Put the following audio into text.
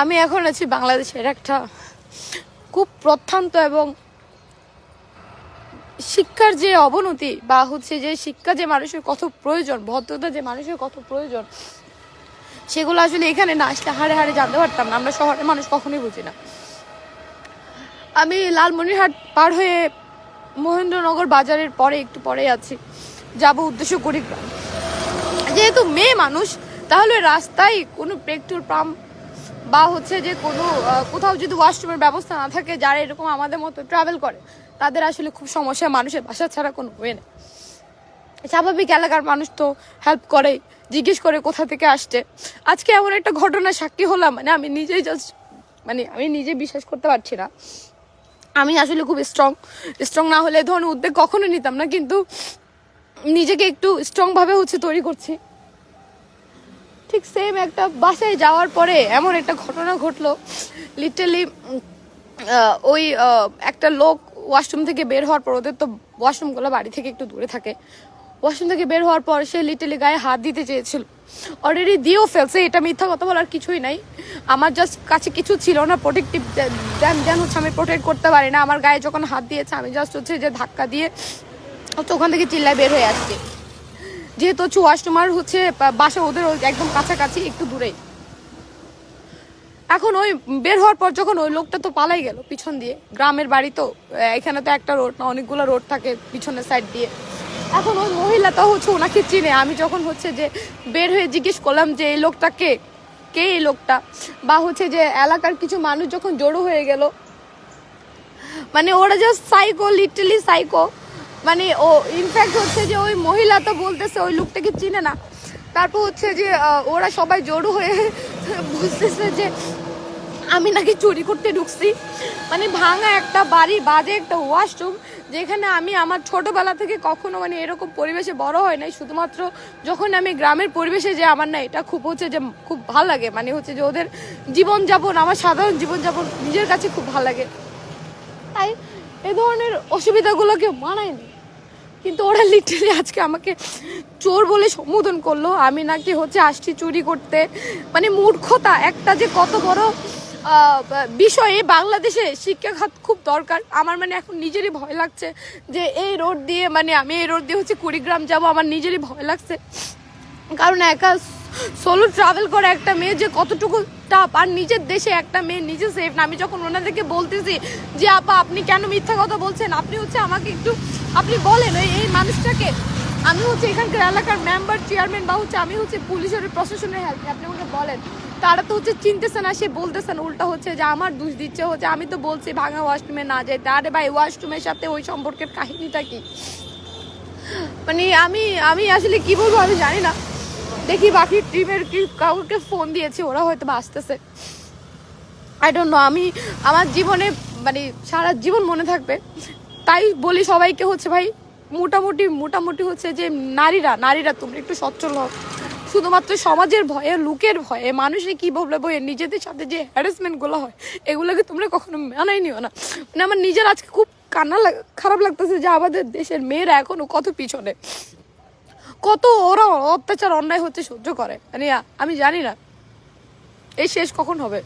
আমি এখন আছি বাংলাদেশের একটা খুব প্রত্যন্ত এবং শিক্ষার যে অবনতি বা হচ্ছে যে শিক্ষা যে মানুষের কত প্রয়োজন, ভদ্রতা যে মানুষের কত প্রয়োজন, সেগুলো আসলে এখানে না আসলে হাড়ে হাড়ে জানতে পারতাম না। আমরা শহরের মানুষ কখনোই বুঝি না। আমি লালমনিরহাট পার হয়ে মহেন্দ্রনগর বাজারের পরে একটু পরে আছি। যাব উদ্দেশ্য কুড়িগ্রাম যেহেতু মেয়ে মানুষ, তাহলে রাস্তায় কোনো পেট্রোল পাম্প বা হচ্ছে যে কোনো কোথাও যদি ওয়াশরুমের ব্যবস্থা না থাকে, যারা এরকম আমাদের মতো ট্রাভেল করে, তাদের আসলে খুব সমস্যা। মানুষের বাসা ছাড়া কোনো ওয়ে নেই। স্বাভাবিক এলাকার মানুষ তো হেল্প করে জিজ্ঞেস করে কোথা থেকে আসছে। আজকে এমন একটা ঘটনা সাক্ষী হলাম মানে আমি নিজেই জাস্ট মানে আমি নিজে বিশ্বাস করতে পারছি না। আমি আসলে খুব স্ট্রং স্ট্রং না হলে এ ধরনের উদ্যোগ কখনো নিতাম না, কিন্তু নিজেকে একটু স্ট্রংভাবে হচ্ছে তৈরি করছি। ঠিক সেম একটা বাসায় যাওয়ার পরে এমন একটা ঘটনা ঘটলো। লিটারলি ওই একটা লোক ওয়াশরুম থেকে বের হওয়ার পর, ওদের তো ওয়াশরুমগুলো বাড়ি থেকে একটু দূরে থাকে। ওয়াশরুম থেকে বের হওয়ার পর সে লিটারলি গায়ে হাত দিতে চেয়েছিল। অলরেডি দিয়েও ফেলছে, এটা মিথ্যা কথা বলার কিছুই নাই। আমার জাস্ট কাছে কিছু ছিল না প্রোটেক্টিভ দেন দেন হচ্ছে, আমি প্রোটেক্ট করতে পারি না। আমার গায়ে যখন হাত দিয়েছে, আমি জাস্ট হচ্ছে যে ধাক্কা দিয়ে হচ্ছে ওখান থেকে চিল্লায় বের হয়ে আসছি। যেহেতু হচ্ছে ওয়াশরুম আর হচ্ছে বাসা ওদের একদম কাছাকাছি, একটু দূরেই। এখন ওই বের হওয়ার পর যখন ওই লোকটা তো পালাই গেল পিছন দিয়ে, গ্রামের বাড়ি তো এখানে তো একটা রোড না, অনেকগুলো রোড থাকে পিছনের সাইড দিয়ে। এখন ওই মহিলা তো হচ্ছে ওনাকে চিনে। আমি যখন হচ্ছে যে বের হয়ে জিজ্ঞেস করলাম যে, এই লোকটা কে? কে এই লোকটা? বা হচ্ছে যে এলাকার কিছু মানুষ যখন জড়ো হয়ে গেল মানে ওরা জাস্ট সাইকো লিটারলি সাইকো মানে ও ইনফ্যাক্ট হচ্ছে যে ওই মহিলা তো বলতেছে ওই লোকটাকে চিনে না। তারপর হচ্ছে যে ওরা সবাই জড়ো হয়ে বুঝতেছে যে আমি নাকি চুরি করতে ঢুকছি। মানে ভাঙা একটা বাড়ি, বাজে একটা ওয়াশরুম যেখানে আমি আমার ছোটবেলা থেকে কখনো মানে এরকম পরিবেশে বড় হয় নাই। শুধুমাত্র যখন আমি গ্রামের পরিবেশে যে আমার না, এটা খুব হচ্ছে যে খুব ভালো লাগে। মানে হচ্ছে যে ওদের জীবনযাপন, আমার সাধারণ জীবনযাপন নিজের কাছে খুব ভালো লাগে। তাই এ ধরনের অসুবিধাগুলোকে মানায়নি। কিন্তু ওরা লিটারালি আজকে আমাকে চোর বলে সম্বোধন করল। আমি নাকি হচ্ছে আসছি চুরি করতে। মানে মূর্খতা একটা যে কত বড় বিষয়ে বাংলাদেশে শিক্ষাখাত খুব দরকার। আমার মানে এখন নিজেরই ভয় লাগছে যে এই রোড দিয়ে মানে আমি এই রোড দিয়ে হচ্ছে কুড়িগ্রাম যাব, আমার নিজেরই ভয় লাগছে। কারণ একা সোলো ট্রাভেল করে একটা মেয়ে যে কতটুকু টাপ আর নিজের দেশে একটা মেয়ে নিজে সেফ না। আমি যখন ওনাদেরকে বলতেছি যে, আপা, আপনি কেন মিথ্যা কথা বলছেন? আপনি হচ্ছে আমাকে একটু, আপনি বলেন ওই, এই মানুষটাকে। আমি হচ্ছে এখানকার এলাকার মেম্বার চেয়ারম্যান বা হচ্ছে আমি হচ্ছে পুলিশের প্রশাসনের হেল্প আপনি আমাকে বলেন। তারা তো হচ্ছে চিনতেছে না, সে বলতেছে না, উল্টা হচ্ছে যে আমার দোষ দিচ্ছে হচ্ছে। আমি তো বলছি ভাঙা ওয়াশরুমে না যেতে আরে ভাই ওয়াশরুমের সাথে ওই সম্পর্কের কাহিনীটা কি? মানে আমি আমি আসলে কি বলব আমি জানি না। দেখি বাকি টিমের কি কাউকে ফোন দিয়েছে, ওরা হয়তো বা আসতেছে। আই ডোন্ট নো আমি, আমার জীবনে মানে সারা জীবন মনে থাকবে। তাই বলি সবাইকে হচ্ছে ভাই, মোটামুটি মোটামুটি হচ্ছে যে নারীরা নারীরা তোমরা একটু সচ্ছল হও। শুধুমাত্র সমাজের ভয়ে, লোকের ভয়ে মানুষে কি বলবে বইয়ে নিজেদের সাথে যে হ্যারাসমেন্টগুলো হয়, এগুলোকে তোমরা কখনো মানাই নিও না। মানে আমার নিজের আজকে খুব কান্না খারাপ লাগতেছে যে আমাদের দেশের মেয়েরা এখনও কত পিছনে। কত ওরা অত্যাচার, অন্যায় হচ্ছে সহ্য করে। মানে আমি জানি না। এই শেষ কখন হবে?